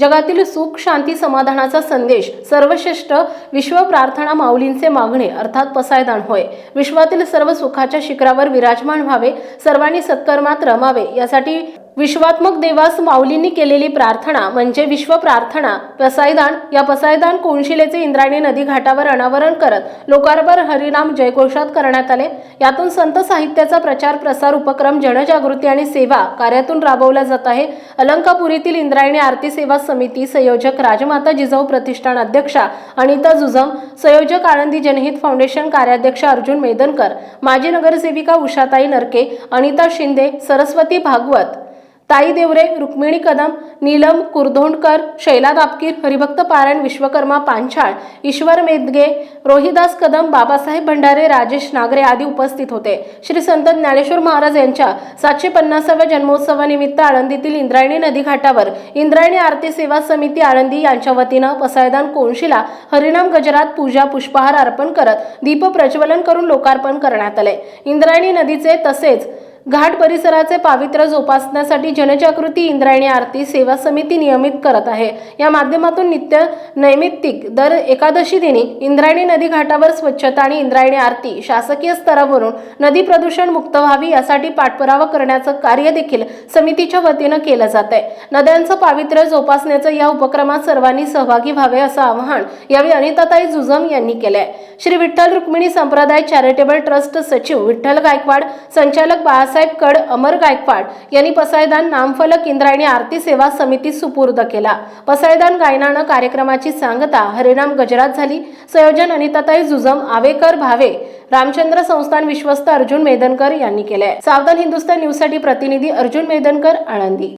जगातील सुख शांती समाधानाचा संदेश सर्वश्रेष्ठ विश्व प्रार्थना माऊलींचे मागणे अर्थात पसायदान होय. विश्वातील सर्व सुखाच्या शिखरावर विराजमान व्हावे सर्वांनी सत्कर्मात रमावे यासाठी विश्वात्मक देवास माऊलींनी केलेली प्रार्थना म्हणजे विश्व प्रार्थना. पसायदान या पसायदान कोणशिलेचे इंद्रायणी नदी घाटावर अनावरण करत लोकार्पण हरिनाम जयघोषात करण्यात आले. यातून संत साहित्याचा प्रचार प्रसार उपक्रम जनजागृती आणि सेवा कार्यातून राबवला जात आहे. अलंकापुरीतील इंद्रायणी आरती सेवा समिती संयोजक राजमाता जिजाऊ प्रतिष्ठान अध्यक्षा अनिता जुजम संयोजक आळंदी जनहित फाउंडेशन कार्याध्यक्ष अर्जुन मेदनकर माजी नगरसेविका उषाताई नरके अनिता शिंदे सरस्वती भागवत ताई देवरे रुक्मिणी कदम नीलम कुरधोंडकर शैला दापकीर हरिभक्त पारायण विश्वकर्मा पांचाळ ईश्वर मेदगे रोहिदास कदम बाबासाहेब भंडारे राजेश नागरे आदी उपस्थित होते. श्री संत ज्ञानेश्वर महाराज यांच्या सातशे पन्नासाव्या जन्मोत्सवानिमित्त आळंदीतील इंद्रायणी नदी घाटावर इंद्रायणी आरती सेवा समिती आळंदी यांच्या वतीनं पसायदान कोनशिला हरिनाम गजरात पूजा पुष्पहार अर्पण करत दीप प्रज्वलन करून लोकार्पण करण्यात आले. इंद्रायणी नदीचे तसेच घाट परिसराचे पावित्र्य जोपासण्यासाठी जनजागृती इंद्रायणी आरती सेवा समिती नियमित करत आहे. या माध्यमातून नित्य नैमित्तिक दर एकादशी दिनी इंद्रायणी नदी घाटावर स्वच्छता आणि इंद्रायणी आरती शासकीय स्तरावरून नदी प्रदूषण मुक्त व्हावी यासाठी पाठपुरावा करण्याचं कार्य देखील समितीच्या वतीनं केलं जात आहे. नद्यांचं पावित्र्य जोपासण्याचं या उपक्रमात सर्वांनी सहभागी व्हावे असं आवाहन यावेळी अनिताताई जुजम यांनी केलंय. श्री विठ्ठल रुक्मिणी संप्रदाय चॅरिटेबल ट्रस्ट सचिव विठ्ठल गायकवाड संचालक बाळासाहेब कड अमर गायकवाड यांनी पसायदान नामफलक इंद्रायणी आरती सेवा समिती सुपूर्द केला. पसायदान गायनानं कार्यक्रमाची सांगता हरिनाम गजरात झाली. संयोजन अनिताताई जुजम आवेकर भावे रामचंद्र संस्थान विश्वस्त अर्जुन मेदनकर यांनी केलंय. सावधान हिंदुस्तान न्यूजसाठी प्रतिनिधी अर्जुन मेदनकर आळंदी.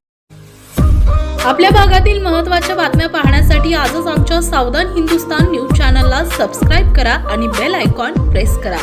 आपल्या भागातील महत्त्वाच्या बातम्या पाहण्यासाठी आजच आमच्या सावधान हिंदुस्तान न्यूज चॅनलला सबस्क्राईब करा आणि बेल आयकॉन प्रेस करा.